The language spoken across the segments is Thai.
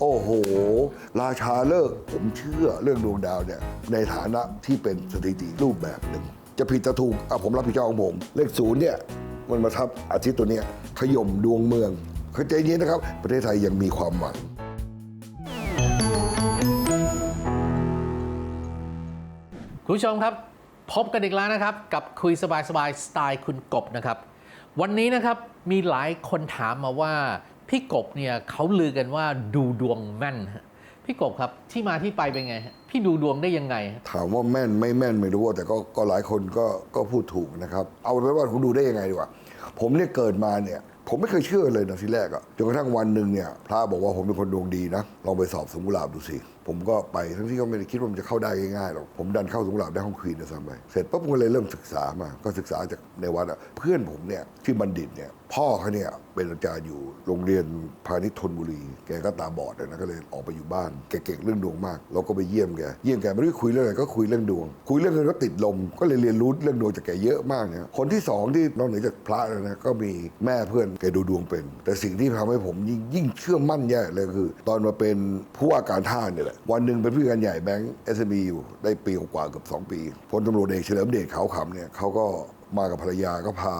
โอ้โห ราชาเลิกผมเชื่อเรื่องดวงดาวเนี่ยในฐานะที่เป็นสถิติรูปแบบหนึ่ง จะผิดจะถูกอะผมรับผิดชอบของผม เลขศูนย์เนี่ยมันมาทับอาทิตย์ตัวเนี้ยขย่มดวงเมืองเข้าใจเย็นะครับ ประเทศไทยยังมีความหวังคุณผู้ชมครับ พบกันอีกแล้วนะครับ กับคุยสบายสบายสไตล์คุณกบนะครับ วันนี้นะครับมีหลายคนถามมาว่า พี่กบเนี่ยเขาลือกันว่าดูดวงแม่นพี่กบครับที่มาที่ไปเป็นไง พี่ดูดวงได้ยังไง ถามว่าแม่นไม่แม่นไม่รู้แต่ก็ก็หลายคนก็ก็พูดถูกนะครับ เอาเป็นว่าผมดูได้ยังไงดีกว่า ผมเนี่ยเกิดมาเนี่ย ผมไม่เคยเชื่อเลยนะทีแรกอะจนกระทั่งวันหนึ่งเนี่ยพระบอกว่าผมเป็นคนดวงดีนะลองไปสอบสมุลาบดูสิผมก็ไปทั้งที่ก็ไม่ได้คิดว่ามันจะเข้าได้ง่ายๆหรอกผมดันเข้าสมุลาบได้ห้องควีนนะซ้ำไปเสร็จปั๊บผมก็เลยเริ่มศึกษามาก็ศึกษาจากในวัดอะเพื่อนผมเนี่ยที่บัณฑิตเนี่ยพ่อเขาเนี่ยเป็นอาจารย์อยู่โรงเรียนพาณิชย์ธนบุรี แกก็ตาบอดนะก็เลยออกไปอยู่บ้านแกเก่งเรื่องดวงมาก เราก็ไปเยี่ยมแกเยี่ยมแกไม่ได้คุยเรื่องอะไรก็คุยเรื่องดวง คุยเรื่องเงินก็ติดลม ก็เลยเรียนรู้เรื่องดวงจากแกเยอะมากเนี่ยคนที่สองที่นอกเหนือจากพระนะก็มีแม่เพื่อนแกดูดวงเป็น แต่สิ่งที่ทำให้ผมยิ่งยิ่งเชื่อมั่นแย่เลยคือ ตอนมาเป็นผู้ว่าการท่าเนี่ยแหละวันหนึ่งเป็นผู้การใหญ่แบงก์เอสบีอยู่ได้ปีกว่าเกือบสองปีพลตำรวจเอกเฉลิมเดชขาวขำเนี่ยเขาก็มากับภรรยาก็พา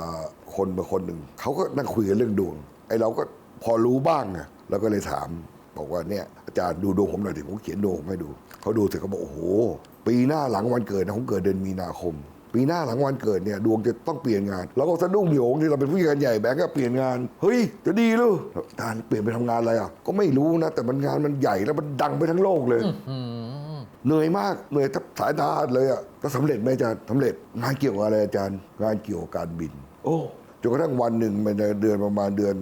คนมาคนหนึ่งเขาก็นั่งคุยกันเรื่องดวงไอ้เราก็พอรู้บ้างไงเราก็เลยถามบอกว่าเนี่ยอาจารย์ดูดวงผมหน่อยดิผมเขียนดวงผมให้ดูเขาดูเสร็จเขาบอกโอ้โห ปีหน้าหลังวันเกิดนะผมเกิดเดือนมีนาคม ปีหน้าหลังวันเกิดเนี่ยดวงจะต้องเปลี่ยนงานเราก็สะดุ้งโยงที่เราเป็นผู้การใหญ่แบงก์ก็เปลี่ยนงานเฮ้ยจะดีหรืออาจารย์เปลี่ยนไปทำงานอะไรอะก็ไม่รู้นะ แต่มันงานมันใหญ่แล้วมันดังไปทั้งโลกเลยเหนื่อยมากเหนื่อยทับสายตาเลยอะก็สำเร็จไหมอาจารย์สำเร็จงานเกี่ยวกับอะไรอาจารย์งานเกี่ยวกับการบิน โอ้จนกระทั่งวันหนึ่งมันเดือนประมาณเดือน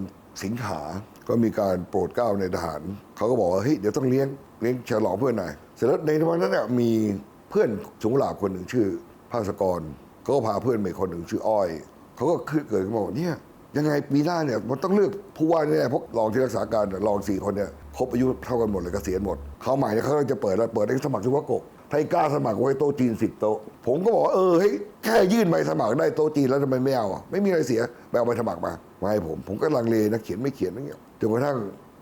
สิงหา ก็มีการโปรดเกล้าในทหารเขาก็บอกว่าเฮ้ยเดี๋ยวต้องเลี้ยงเลี้ยงฉลองเพื่อนหน่อยเสร็จแล้วในวันนั้นเนี่ยมีเพื่อนสงหลาบคนหนึ่งชื่อ ภาสกรเขาก็พาเพื่อนไปคนหนึ่งชื่ออ้อยเขาก็ขึ้นเกิดขึ้นมาบอกเนี่ยยังไงปีหน้าเนี่ยมันต้องเลือกผู้ว่าแน่เพราะรองที่รักษาการรองสี่คนเนี่ยครบอายุเท่ากันหมดเลยเกษียณหมดเขาใหม่เนี่ยเขาจะเปิดแล้วเปิดให้สมัครเฉพาะกบถ้ากล้าสมัครไว้โต๊ะจีนสิบโต๊ะผมก็บอกว่าเออเฮ้ยแค่ยื่นใบสมัครได้โต๊ะจีนแล้วทำไมไม่เอาไม่มีอะไรเสียไปเอาใบสมัครมามาให้ผมผมก็ลังเลนะเขียนไม่เขียนนั่นเงี้ยจนกระทั่ง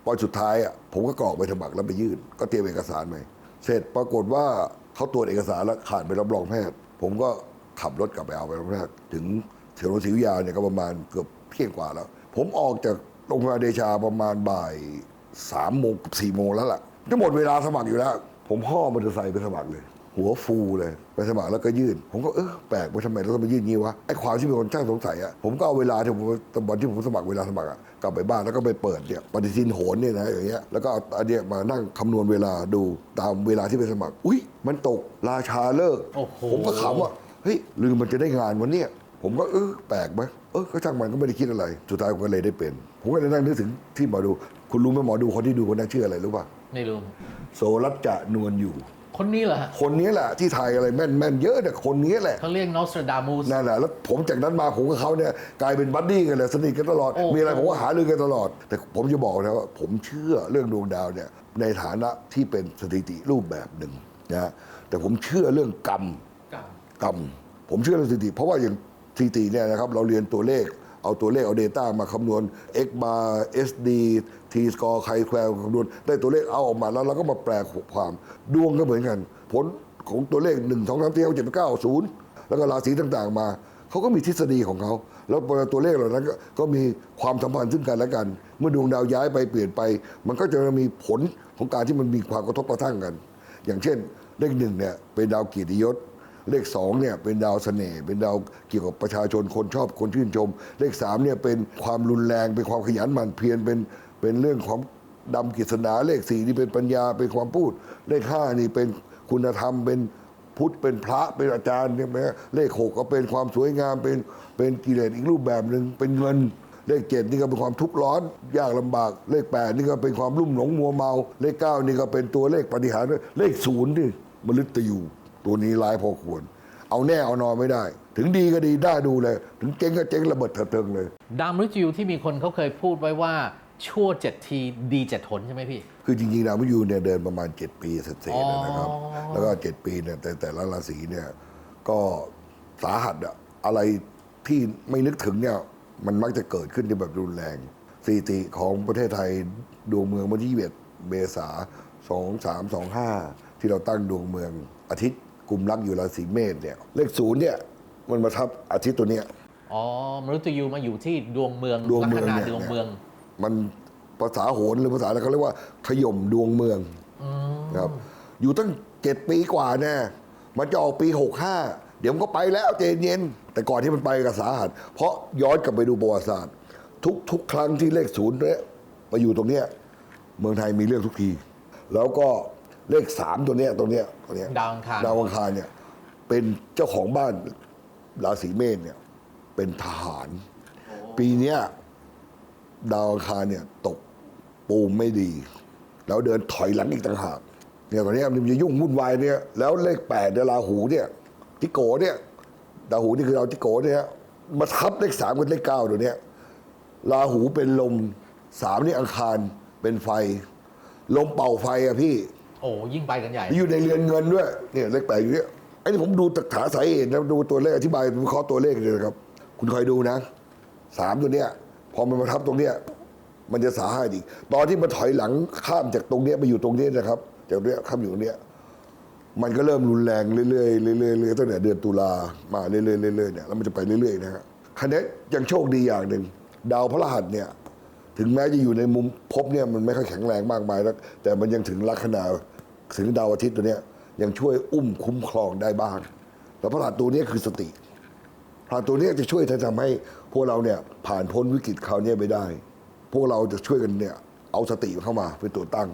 พอสุดท้ายอะผมก็กรอกใบสมัครแล้วไปยื่น ก็เตรียมเอกสารไปเสร็จปรากฏว่า เขาตรวจเอกสารแล้วขาดไปรับรองแพทย์ ผมก็ขับรถกลับไปเอาไปรับรองแพทย์ถึงเถวศรีวิทยาเนี่ยก็ประมาณเกือบเที่ยงกว่าแล้ว ผมออกจากโรงพยาบาลเดชาประมาณบ่ายสามโมงสี่โมงแล้วล่ะจะหมดเวลาสมัครอยู่แล้ว ผมห่อมอเตอร์ไซค์ไปสมัครเลย หัวฟูเลยไปสมัครแล้วก็ยื่น ผมก็เออแปลกว่าทำไมเราต้องมายื่นงี้วะไอ้ความที่มีคนช่างสงสัยอะผมก็เอาเวลาที่ผมวันที่ผมสมัครเวลาสมัครอะกลับไปบ้านแล้วก็ไปเปิดเนี่ยปฏิทินโหนเนี่ยนะอย่างเงี้ยแล้วก็เอาอันเนี้ยมานั่งคำนวณเวลาดูตามเวลาที่ไปสมัคร อุ้ยมันตกราชาเลิกษ์โอ้โห ผมก็ขำว่าเฮ้ยลืมมันจะได้งานวันเนี้ยผมก็เออแปลกไหมเออก็ช่างมันก็ไม่ได้คิดอะไร สุดท้ายผมก็เลยได้เป็น ผมก็เลยนั่งนึกถึงที่หมอดู คุณรู้ไหมหมอดูคนที่ดูคนนั้นชื่ออะไรรู้ป่ะไม่รู้ โสรัจจะนวลอยู่ คนนี้เหรอฮะคนนี้แหละที่ไทยอะไรแม่นแม่นเยอะแต่ยคนนี้แหละเขาเรียกนอสตราดามูสนั่นแหละแล้วผมจากนั้นมาผมกับเขาเนี่ยกลายเป็นบัดดี้กันเลยสนิทกันตลอดโอ้มีอะไรผมก็หาเรื่องกันตลอด แต่ผมจะบอกนะว่าผมเชื่อเรื่องดวงดาวเนี่ยในฐานะที่เป็นสถิติรูปแบบหนึ่งนะแต่ผมเชื่อเรื่องกรรมกับกรรม ผมเชื่อเรื่องสถิติ เพราะว่าอย่างสถิติเนี่ยนะครับเราเรียนตัวเลข เอาตัวเลขเอา Data มาคำนวณ x bar sd t score ใครแควร์คำนวณได้ตัวเลขเอาออกมาแล้วเราก็มาแปลความดวงก็เหมือนกัน ผลของตัวเลข 1 2 3 4 5 7 9 0 แล้วก็ราศีต่างๆมาเขาก็มีทฤษฎีของเขา แล้วตัวเลขเหล่านั้นก็ก็มีความสัมพันธ์ซึ่งกันและกัน เมื่อดวงดาวย้ายไปเปลี่ยนไป มันก็จะมีผลของการที่มันมีความกระทบกระทั่งกัน อย่างเช่น เลขหนึ่งเนี่ยเป็นดาวเกียรติยศ เลขสองเนี่ยเป็นดาวเสน่ห์เป็นดาวเกี่ยวกับประชาชนคนชอบคนชื่นชม เลขสามเนี่ยเป็นความรุนแรงเป็นความขยันหมั่นเพียรเป็นเป็นเรื่องของดำกิษณาเลขสี่นี่เป็นปัญญาเป็นความพูด เลขห้านี่เป็นคุณธรรมเป็นพุทธเป็นพระเป็นอาจารย์ใช่ไหมเลขหกก็เป็นความสวยงามเป็นเป็นกิเลสอีกรูปแบบหนึ่งเป็นเงิน เลขเจ็ดนี่ก็เป็นความทุกข์ร้อนยากลำบาก เลขแปดนี่ก็เป็นความรุ่มหลงมัวเมา เลขเก้านี่ก็เป็นตัวเลขปฏิหารเลขศูนย์นี่มฤตยู ตัวนี้ร้ายพอควร เอาแน่เอานอนไม่ได้ ถึงดีก็ดีได้ดูเลย ถึงเจ๊งก็เจ๊งระเบิดเถิดเทิงเลย ดามริจิวที่มีคนเขาเคยพูดไว้ว่าชั่วเจ็ดทีดีเจ็ดหนใช่ไหมพี่ คือจริงๆดาวมฤตยูเนี่ยเดินประมาณ 7 ปีเสร็จๆนะครับอ๋อแล้วก็ 7 ปีเนี่ยแต่แต่ละราศีเนี่ยก็สาหัสอะอะไรที่ไม่นึกถึงเนี่ยมันมักจะเกิดขึ้นในแบบรุนแรงสถิติของประเทศไทยดวงเมืองวันที่21เมษาสองสามสองห้าที่เราตั้งดวงเมืองอาทิตย์ กลุ่มรักอยู่ราศีเมษเนี่ยเลขศูนย์เนี่ยมันมาทับอาทิตย์ตัวเนี้ยอ๋อมนุษย์ยูมาอยู่ที่ดวงเมืองดวงลัเมืคองนาเนี่ยดวงเมือง มันภาษาโหรหรือภาษาอะไรเขาเรียกว่าขย่มดวงเมืองอืมครับอยู่ตั้งเจ็ดปีกว่าแน่มันจะออกปีหกห้าเดี๋ยวมันก็ไปแล้วเจนเย็น แต่ก่อนที่มันไปกับสาหัส เพราะย้อนกลับไปดูประวัติศาสตร์ ทุกทุกครั้งที่เลขศูนย์เนี่ยมาอยู่ตรงเนี้ยเมืองไทยมีเรื่องทุกที แล้วก็ เลขสามตัวเนี้ยตัวเนี้ยตัวเนี้ยดาวอังคาร ดาวอังคารเนี่ย เป็นเจ้าของบ้านราศีเมษเนี่ย เป็นทหาร ปีเนี้ยดาวอังคารเนี่ยตกปูมไม่ดี แล้วเดินถอยหลังอีกต่างหากเนี่ยตอนเนี้ยมันจะยุ่งวุ่นวายเนี่ยแล้วเลขแปดเดยวราหูเนี่ยทิโกเนี่ยดาวหูนี่คือดาวทิโกเนี่ยมาทับเลขสามกับเลขเก้าตัวเนี้ยราหูเป็นลมสามนี่อังคารเป็นไฟ ลมเป่าไฟอะพี่ โอ้ยิ่งไปกันใหญ่ อยู่ในเรือนเงินด้วยเนี่ยเลขแปดอยู่เนี่ยไอ้นี่ผมดูตักถาสาเหตุนะดูตัวเลขอธิบายวิเคราะห์ตัวเลขเลยนะครับ คุณคอยดูนะสามตัวเนี้ย พอมันมาทับตรงเนี้ยมันจะสาหัสอีก ตอนที่มันถอยหลังข้ามจากตรงเนี้ยมาอยู่ตรงนี้นะครับ จากเนี้ยข้ามอยู่ตรงเนี้ยมันก็เริ่มรุนแรงเรื่อยๆเรื่อยๆเรื่อยๆตั้งแต่เดือนตุลามาเรื่อยๆเรื่อยๆเนี่ยแล้วมันจะไปเรื่อยๆนะฮะคันนี้ยังโชคดีอย่างหนึ่งดาวพระรหัสเนี่ย ถึงแม้จะอยู่ในมุมภพเนี่ยมันไม่ค่อยแข็งแรงมากมายแล้วแต่มันยังถึงลัคนา ถึงดาวอาทิตย์ตัวเนี้ยยังช่วยอุ้มคุ้มครองได้บ้าง แล้วพระรหัสตัวนี้คือสติพระตัวนี้จะช่วยทำให้พวกเราเนี่ยผ่านพ้นวิกฤตคราวนี้ไปได้ พวกเราจะช่วยกันเนี่ยเอาสติเข้ามาเป็นตัวตั้ง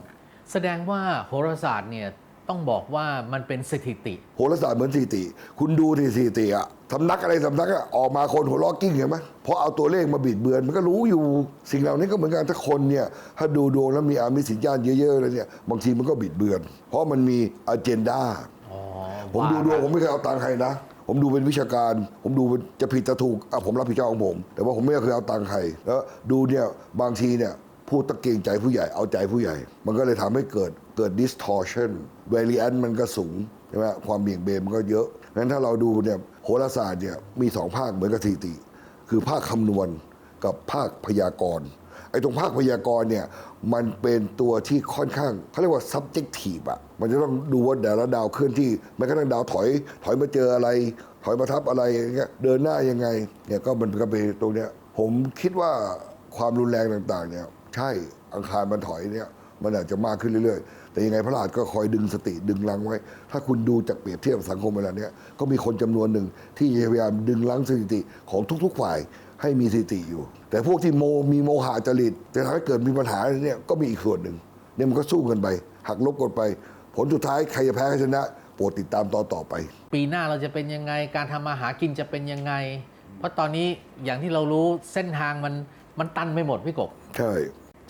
แสดงว่าโหราศาสตร์เนี่ย ต้องบอกว่ามันเป็นสถิติ โหราศาสตร์เหมือนสถิติ คุณดูที่สถิติอะสำนักอะไรสำนักอะออกมาคนหัวล้อกิ้งเห็นไหมเพราะเอาตัวเลขมาบิดเบือนมันก็รู้อยู่ สิ่งเหล่านี้ก็เหมือนกันถ้าคนเนี่ยถ้าดูดวงแล้วมีอามิสิญญาณเยอะๆเลยเนี่ยบางทีมันก็บิดเบือน เพราะมันมีอเจนดาอ๋อผมดูดวงผมไม่เคยเอาตังค์ใครนะผมดูเป็นวิชาการ ผมดูเป็นจะผิดจะถูกอะผมรับผิดชอบของผม แต่ว่าผมไม่เคยเอาตังค์ใครแล้วดูเนี่ยบางทีเนี่ย พูดตะเกรงใจผู้ใหญ่เอาใจผู้ใหญ่ มันก็เลยทำให้เกิดเกิด distortion variance มันก็สูงใช่ไหมความเบี่ยงเบนมันก็เยอะงั้นถ้าเราดูเนี่ยโหราศาสตร์เนี่ยมีสองภาคเหมือนกับสถิติ คือภาคคำนวณกับภาคพยากรณ์ไอ้ตรงภาคพยากรณ์เนี่ยมันเป็นตัวที่ค่อนข้างเขาเรียกว่า subjective อะมันจะต้องดูว่าแต่ละดาวเคลื่อนที่แม้กระทั่งดาวถอย ถอยมาเจออะไร ถอยมาทับอะไรอย่างเงี้ยเดินหน้ายังไงเนี่ยก็มันก็เป็นตรงเนี้ยผมคิดว่าความรุนแรงต่างๆเนี่ย ใช่อังคารมันถอยเนี่ยมันอาจจะมากขึ้นเรื่อยๆ แต่ยังไงพระราชก็คอยดึงสติดึงลังไว้ ถ้าคุณดูจากเปรียบเทียบสังคมเวลาเนี้ยก็มีคนจำนวนหนึ่งที่พยายามดึงลังสถิติของทุกๆฝ่ายให้มีสถิติอยู่ แต่พวกที่โมมีโมหะจริตจะทำให้เกิดมีปัญหาเนี่ยก็มีอีกส่วนหนึ่งเนี่ยมันก็สู้กันไป หักลบกันไป ผลสุดท้ายใครจะแพ้ใครชนะโปรดติดตามตอนต่อไป ปีหน้าเราจะเป็นยังไงการทำมาหากินจะเป็นยังไง เพราะตอนนี้อย่างที่เรารู้เส้นทางมัน มันตันไปหมดพี่กบ ใช่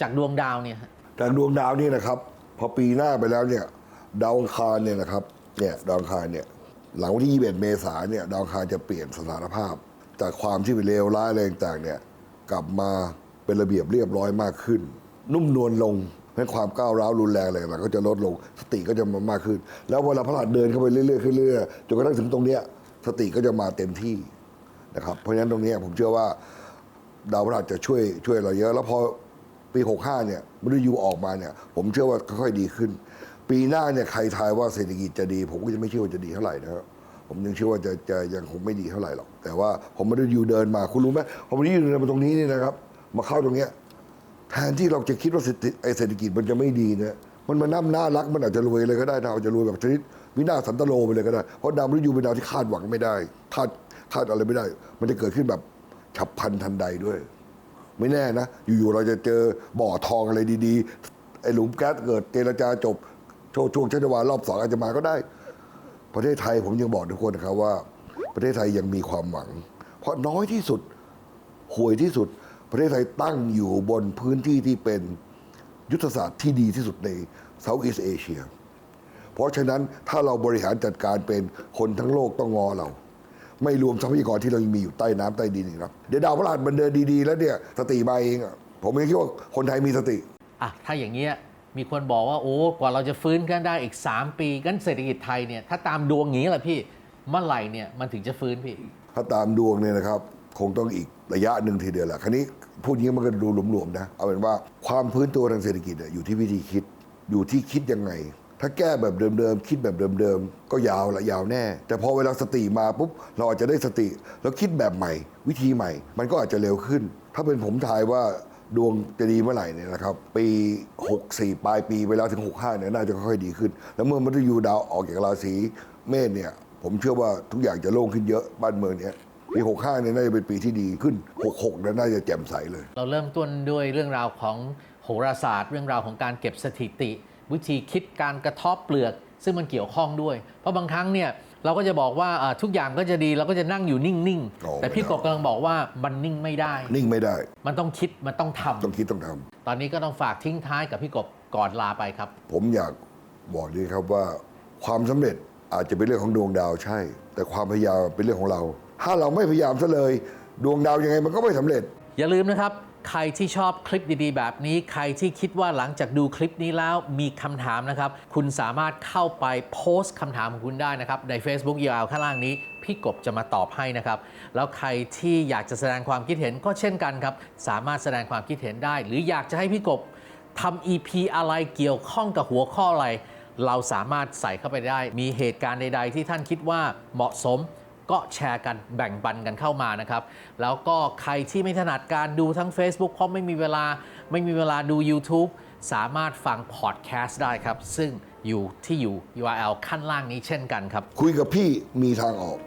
จากดวงดาวเนี่ยฮะแต่ดวงดาวนี่นะครับ พอปีหน้าไปแล้วเนี่ย ดาวอังคารเนี่ยนะครับเนี่ยดาวอังคารเนี่ยหลังวันที่ 21 เมษายนเนี่ยดาวอังคารจะเปลี่ยนสถานภาพ จากความที่เป็นเลวร้ายอะไรต่างๆเนี่ยกลับมาเป็นระเบียบเรียบร้อยมากขึ้น นุ่มนวลลงให้ความก้าวร้าวรุนแรงอะไรต่างๆก็จะลดลงสติก็จะมามากขึ้น แล้วเวลาพระราชเดินเข้าไปเรื่อยๆขึ้นเรื่อยๆจนกระทั่งถึงตรงเนี้ยสติก็จะมาเต็มที่นะครับเพราะฉะนั้นตรงเนี้ยผมเชื่อว่า ดาวพฤหัสจะช่วยช่วยเราเยอะ แล้วพอปี 65 เนี่ยมฤตยูออกมาเนี่ย ผมเชื่อว่าค่อยๆดีขึ้น ปีหน้าเนี่ยใครทายว่าเศรษฐกิจจะดี ผมก็จะไม่เชื่อว่าจะดีเท่าไหร่นะครับผมยังเชื่อว่าจะจะยังคงไม่ดีเท่าไหร่หรอกแต่ว่าผมมฤตยูเดินมาคุณรู้ไหมพอมฤตยูเดินมาตรงนี้นี่นะครับ มาเข้าตรงเนี้ยแทนที่เราจะคิดว่าเศรษฐกิจมันจะไม่ดีเนี่ยมันมาน้ำน่ารักมันอาจจะรวยเลยก็ได้นะอาจจะรวยแบบชนิดวินาศสันตโลไปเลยก็ได้เพราะดาวมฤตยูเป็นดาวที่คาดหวังไม่ได้คาดคาดอะไรไม่ได้ มันจะเกิดขึ้นแบบ ฉับพลันทันใดด้วย ไม่แน่นะ อยู่ๆเราจะเจอบ่อทองอะไรดีๆ ไอ้หลุมแก๊สเกิดเจรจาจบ โชว์ช่วงชัชวาลรอบสองอาจจะมาก็ได้ ประเทศไทยผมยังบอกทุกคนนะครับว่า ประเทศไทยยังมีความหวัง เพราะน้อยที่สุดห่วยที่สุด ประเทศไทยตั้งอยู่บนพื้นที่ที่เป็นยุทธศาสตร์ที่ดีที่สุดในเซาท์อีสเอเชียเพราะฉะนั้นถ้าเราบริหารจัดการเป็นคนทั้งโลกต้องงอเรา ไม่รวมทรัพยากรที่เรายังมีอยู่ใต้น้ำใต้ดินอีกครับ เดี๋ยวดาวพฤหัสมันเดินดีๆ แล้วเนี่ยสติมาเองอะผมไม่คิดว่าคนไทยมีสติอะถ้าอย่างเงี้ยมีคนบอกว่าโอ้กว่าเราจะฟื้นกันได้อีก 3 ปีกันเศรษฐกิจไทยเนี่ยถ้าตามดวงอย่างนี้แหละพี่เมื่อไหร่เนี่ยมันถึงจะฟื้นพี่ ถ้าตามดวงเนี่ยนะครับคงต้องอีกระยะหนึ่งทีเดียวแหละคราวนี้พูดอย่างนี้มันก็ดูหลวมๆนะเอาเป็นว่าความพื้นตัวทางเศรษฐกิจเนี่ยอยู่ที่วิธีคิดอยู่ที่คิดยังไง ถ้าแก้แบบเดิมๆคิดแบบเดิมๆก็ยาวละยาวแน่ แต่พอเวลาสติมาปุ๊บเราอาจจะได้สติ แล้วคิดแบบใหม่ วิธีใหม่ มันก็อาจจะเร็วขึ้น ถ้าเป็นผมทายว่าดวงจะดีเมื่อไหร่เนี่ยนะครับ ปี 64 ปลายปีเวลาถึง 65เนี่ยน่าจะค่อยๆดีขึ้น แล้วเมื่อมฤตยูดาวออกจากราศีเมษเนี่ย ผมเชื่อว่าทุกอย่างจะโล่งขึ้นเยอะบ้านเมืองเนี่ยปี65เนี่ยน่าจะเป็นปีที่ดีขึ้น 66เนี่ยน่าจะแจ่มใสเลย เราเริ่มต้นด้วยเรื่องราวของโหราศาสตร์ เรื่องราวของการเก็บสถิติ วิธีคิดการกระเทบเปลือก ซึ่งมันเกี่ยวข้องด้วย เพราะบางครั้งเนี่ยเราก็จะบอกว่าเอ่อทุกอย่างก็จะดีเราก็จะนั่งอยู่นิ่งโอ้ๆแต่พี่กบกำลังบอกว่ามันนิ่งไม่ได้ นิ่งไม่ได้ มันต้องคิดมันต้องทำต้องคิดต้องทำตอนนี้ก็ต้องฝากทิ้งท้ายกับพี่กบก่อนลาไปครับ ผมอยากบอกดีครับว่า ความสำเร็จอาจจะเป็นเรื่องของดวงดาวใช่ แต่ความพยายามเป็นเรื่องของเรา ถ้าเราไม่พยายามซะเลย ดวงดาวยังไงมันก็ไม่สำเร็จ อย่าลืมนะครับ ใครที่ชอบคลิปดีๆ แบบนี้ ใครที่คิดว่าหลังจากดูคลิปนี้แล้วมีคำถามนะครับ คุณสามารถเข้าไปโพสต์คำถามของคุณได้นะครับ ใน Facebook ยาวข้างล่างนี้ พี่กบจะมาตอบให้นะครับ แล้วใครที่อยากจะแสดงความคิดเห็นก็เช่นกันครับ สามารถแสดงความคิดเห็นได้ หรืออยากจะให้พี่กบทำ EP อะไรเกี่ยวข้องกับหัวข้ออะไร เราสามารถใส่เข้าไปได้ มีเหตุการณ์ใด ๆ ที่ท่านคิดว่าเหมาะสม ก็แชร์กันแบ่งปันกันเข้ามานะครับ แล้วก็ใครที่ไม่ถนัดการดูทั้ง Facebook เพราะไม่มีเวลาไม่มีเวลาดู YouTube สามารถฟังพอดแคสต์ได้ครับ ซึ่งอยู่ที่อยู่ URL ขั้นล่างนี้เช่นกันครับ คุยกับพี่มีทางออก